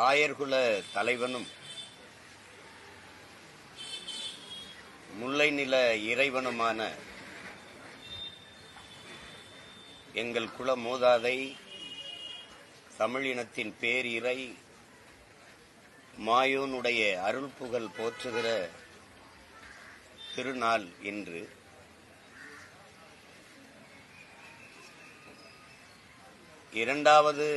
ஆயர்குல தலைவனும் முல்லை நில இறைவனுமான எங்கள் குல மூதாதை தமிழினத்தின் பேரிரை மாயோனுடைய அருள் புகழ் போற்றுகிற திருநாள் இன்று இரண்டாவது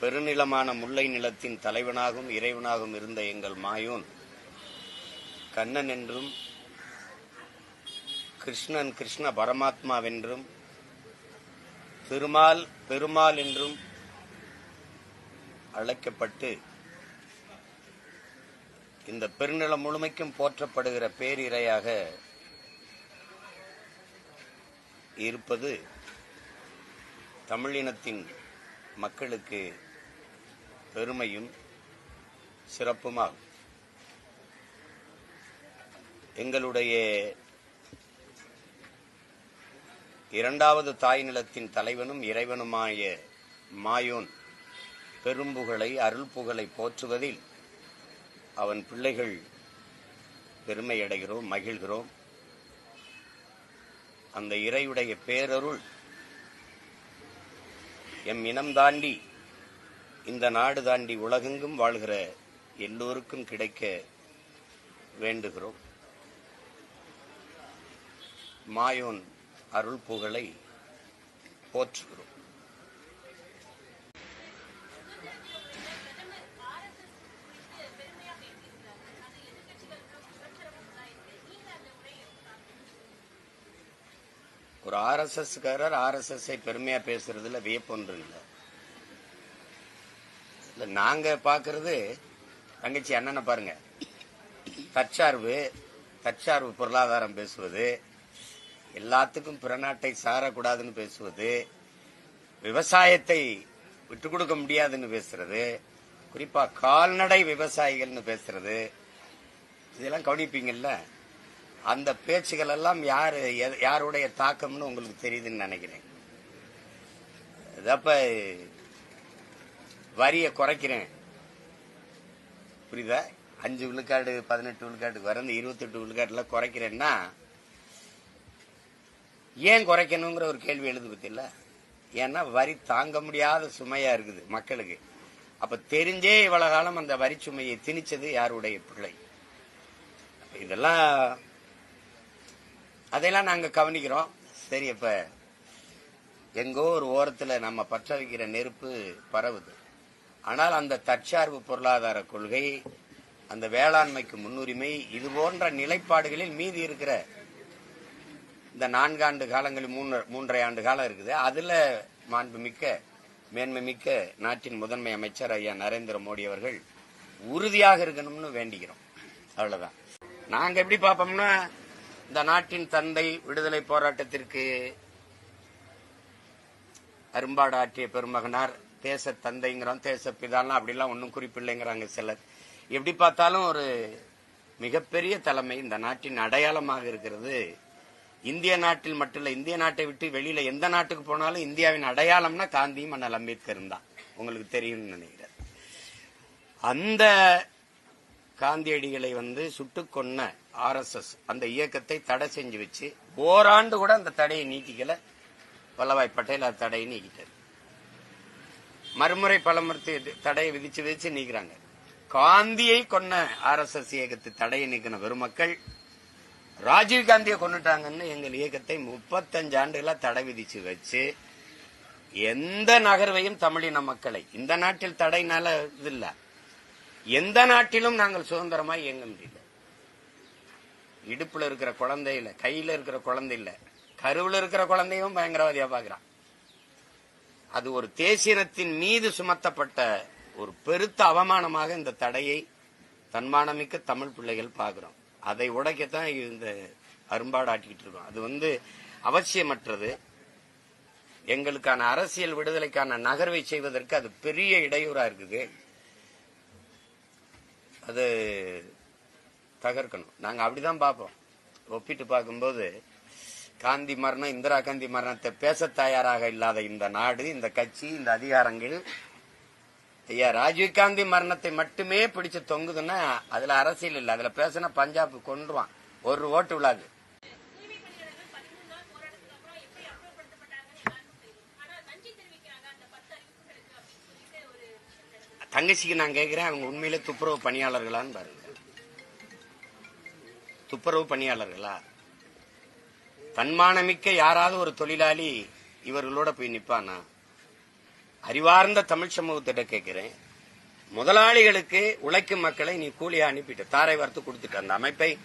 பெருநிலமான முல்லை நிலத்தின் தலைவனாகவும் இறைவனாகவும் இருந்த எங்கள் மாயோன் கண்ணன் என்றும் கிருஷ்ணன் கிருஷ்ண பரமாத்மாவென்றும் திருமால் பெருமாள் என்றும் அழைக்கப்பட்டு இந்த பெருநிலம் முழுமைக்கும் போற்றப்படுகிற பேரிரையாக இருப்பது தமிழினத்தின் மக்களுக்கு பெருமையும் சிறப்புமாகும். எங்களுடைய இரண்டாவது தாய் நிலத்தின் தலைவனும் இறைவனுமாய மாயோன் பெரும்புகளை அருள் புகழை போற்றுவதில் அவன் பிள்ளைகள் பெருமையடைகிறோம் மகிழ்கிறோம். அந்த இறையுடைய பேரருள் எம் இனம் தாண்டி இந்த நாடு தாண்டி உலகெங்கும் வாழ்கிற எல்லோருக்கும் கிடைக்க வேண்டுகிறோம். மாயோன் அருள் புகழை போற்றுகிறோம். ஒரு ஆர்எஸ்எஸ்காரர் ஆர்எஸ்எஸ்ஐ பெருமையாக பேசுறதுல வியப்பொன்று இல்லை. நாங்க பாக்குறது தங்கச்சி அண்ணனை பாருங்க. தற்சார்பு தற்சார்பு பொருளாதாரம் பேசுவது எல்லாத்துக்கும் பிறநாட்டை சாரக்கூடாதுன்னு பேசுவது விவசாயத்தை விட்டு கொடுக்க முடியாதுன்னு பேசுறது குறிப்பா கால்நடை விவசாயிகள்னு பேசுறது இதெல்லாம் கவனிப்பீங்கல்ல? அந்த பேச்சுகள் எல்லாம் யாரு யாருடைய தாக்கம்னு உங்களுக்கு தெரியுதுன்னு நினைக்கிறேன். இதப்ப வரியை குறைக்கிறேன். புரியுதா? அஞ்சு விழுக்காடு பதினெட்டு விழுக்காட்டுக்கு வர இந்த இருபத்தெட்டு விழுக்காட்டுல குறைக்கிறேன்னா ஏன் குறைக்கணுங்கிற ஒரு கேள்வி எழுது பத்தியில்ல ஏன்னா வரி தாங்க முடியாத சுமையா இருக்குது மக்களுக்கு. அப்ப தெரிஞ்சே இவ்வளவு காலம் அந்த வரி சுமையை திணிச்சது யாருடைய பிள்ளை? இதெல்லாம் அதையெல்லாம் நாங்க கவனிக்கிறோம். சரி அப்ப எங்கோ ஒரு ஓரத்துல நம்ம பற்ற வைக்கிற நெருப்பு பரவுது. ஆனால் அந்த தற்சார்பு பொருளாதார கொள்கை அந்த வேளாண்மைக்கு முன்னுரிமை இது போன்ற நிலைப்பாடுகளில் மீதி இருக்கிற இந்த நான்காண்டு காலங்களில் மூன்று மூன்றரை ஆண்டு காலம் இருக்குது. அதுல மாண்புமிக்க மேன்மை மிக்க நாட்டின் முதன்மை அமைச்சர் ஐயா நரேந்திர மோடி அவர்கள் உறுதியாக இருக்கணும்னு வேண்டிக்கிறோம். அவ்வளவுதான். நாங்க எப்படி பார்ப்போம்னா இந்த நாட்டின் தந்தை விடுதலை போராட்டத்திற்கு அரும்பாடு ஆற்றிய பெருமகனார் தேச தந்தைங்கிறோம் தேச பிதாலாம் அப்படிலாம் ஒன்றும் குறிப்பில்லைங்கிறாங்க சிலர். எப்படி பார்த்தாலும் ஒரு மிகப்பெரிய தலைமை இந்த நாட்டின் அடையாளமாக இருக்கிறது. இந்திய நாட்டில் மட்டும் இல்லை இந்திய நாட்டை விட்டு வெளியில எந்த நாட்டுக்கு போனாலும் இந்தியாவின் அடையாளம்னா காந்தியும் அண்ணல் அம்பேத்கரும் தான். உங்களுக்கு தெரியும்னு நினைக்கிறேன். அந்த காந்தியடிகளை வந்து சுட்டு கொன்ன ஆர்எஸ்எஸ் அந்த இயக்கத்தை தடை செஞ்சு வச்சு ஓராண்டு கூட அந்த தடையை நீட்டிக்கல. வல்லபாய் பட்டேல் அந்த தடையை நீக்கிட்டார் மறுமுறை பலமுறை தடையை விதிச்சு விதிச்சு நீக்கிறாங்க. காந்தியை கொன்ன ஆர்எஸ்எஸ் இயக்கத்தை தடையை நீக்கின பெருமக்கள் ராஜீவ் காந்தியை கொண்டுட்டாங்கன்னு எங்கள் இயக்கத்தை முப்பத்தஞ்சு ஆண்டுகளா தடை விதிச்சு வச்சு எந்த நகர்வையும் தமிழின மக்களை இந்த நாட்டில் தடைனால இது இல்ல. எந்த நாட்டிலும் நாங்கள் சுதந்திரமா இயங்க முடியல. இடுப்புல இருக்கிற குழந்தை கையில இருக்கிற குழந்தை இல்ல கருவுல இருக்கிற குழந்தையும் பயங்கரவாதியா பாக்குறான். அது ஒரு தேசியனத்தின் மீது சுமத்தப்பட்ட ஒரு பெருத்த அவமானமாக இந்த தடையை தன்மானமிக்க தமிழ் பிள்ளைகள் பார்க்கிறோம். அதை உடைக்கத்தான் இந்த அரும்பாடு ஆட்டிக்கிட்டு இருக்கோம். அது வந்து அவசியமற்றது. எங்களுக்கான அரசியல் விடுதலைக்கான நகர்வை செய்வதற்கு அது பெரிய இடையூறா இருக்குது. அது தகர்க்கணும். நாங்க அப்படிதான் பார்ப்போம். ஒப்பிட்டு பார்க்கும்போது காந்தி மரணம் இந்திரா காந்தி மரணத்தை பேச தயாராக இல்லாத இந்த நாடு இந்த கட்சி இந்த அதிகாரங்கள் ஐயா ராஜீவ்காந்தி மரணத்தை மட்டுமே பிடிச்சு தொங்குதுன்னா அதுல அரசியல் இல்ல. அதுல பேசினா பஞ்சாப் கொன்றுவான். ஒரு ஓட்டு விழாது. தங்கச்சிக்கு நான் கேட்கிறேன் அவங்க உண்மையிலே துப்புரவு பணியாளர்களான்னு பாருங்க. துப்புரவு பணியாளர்களா? தன்மானமிக்க யாராவது ஒரு தொழிலாளி இவர்களோட போய் நிப்பானா? அறிவார்ந்த தமிழ் சமூகத்திட்ட கேட்கிறேன். முதலாளிகளுக்கு உழைக்கும் மக்களை நீ கூலியா அனுப்பிட்ட தாரை வார்த்து கொடுத்துட்ட அந்த அமைப்பை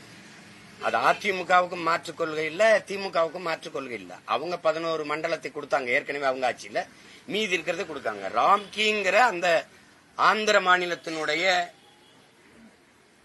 அது அதிமுகவுக்கும் மாற்றுக் கொள்கை இல்ல திமுகவுக்கும் மாற்றுக் கொள்கை இல்ல. அவங்க பதினோரு மண்டலத்தை கொடுத்தாங்க ஏற்கனவே அவங்க ஆட்சியில. மீதி இருக்கிறத கொடுக்காங்க. ராம்கிங்கிற அந்த ஆந்திர மாநிலத்தினுடைய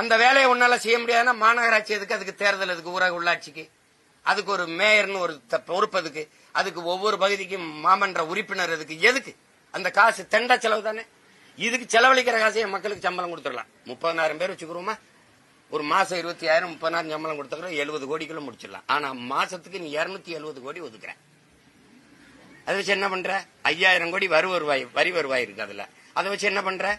அந்த வேலையை உன்னால செய்ய முடியாதுன்னா மாநகராட்சி எதுக்கு? அதுக்கு தேர்தல் அதுக்கு ஊரக உள்ளாட்சிக்கு. அதுக்கு ஒரு மேயர்னு ஒரு பொறுப்பு அதுக்கு அதுக்கு ஒவ்வொரு பகுதிக்கும் மாமன்ற உறுப்பினர் அதுக்கு எதுக்கு? அந்த காசு தெண்ட செலவு தானே. இதுக்கு செலவழிக்கிற காசை மக்களுக்கு சம்பளம் கொடுத்துடலாம். முப்பதனாயிரம் பேர் வச்சுக்கிறோமா? ஒரு மாசம் இருபத்தி ஆயிரம் முப்பதாயிரம் சம்பளம் கொடுத்துக்கிறோம். எழுபது கோடிக்குள்ள முடிச்சிடலாம். ஆனா மாசத்துக்கு நீ இருநூத்தி எழுபது கோடி ஒதுக்குற. அதை வச்சு என்ன பண்ற? ஐயாயிரம் கோடி வரி வருவாய் வரி வருவாய் இருக்கு அதுல. அதை வச்சு என்ன பண்ற?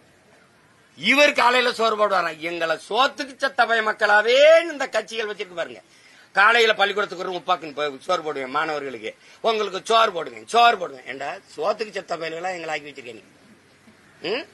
இவர் காலையில சோறு போடுவாராம் எங்களை சோத்துக்கு சத்த பய மக்களாவே இந்த கட்சிகள் வச்சிருக்கு பாருங்க. காலையில பள்ளிக்கூடத்துக்கு ஒரு முப்பாக்குன்னு போய் சோறு போடுவேன் மாணவர்களுக்கு. உங்களுக்கு சோறு போடுவேன் சோறு போடுவேன். ஏண்டா? சோத்துக்கு செத்த பயல்களா எங்களை ஆக்கி வச்சிருக்கேன் நீ ம்?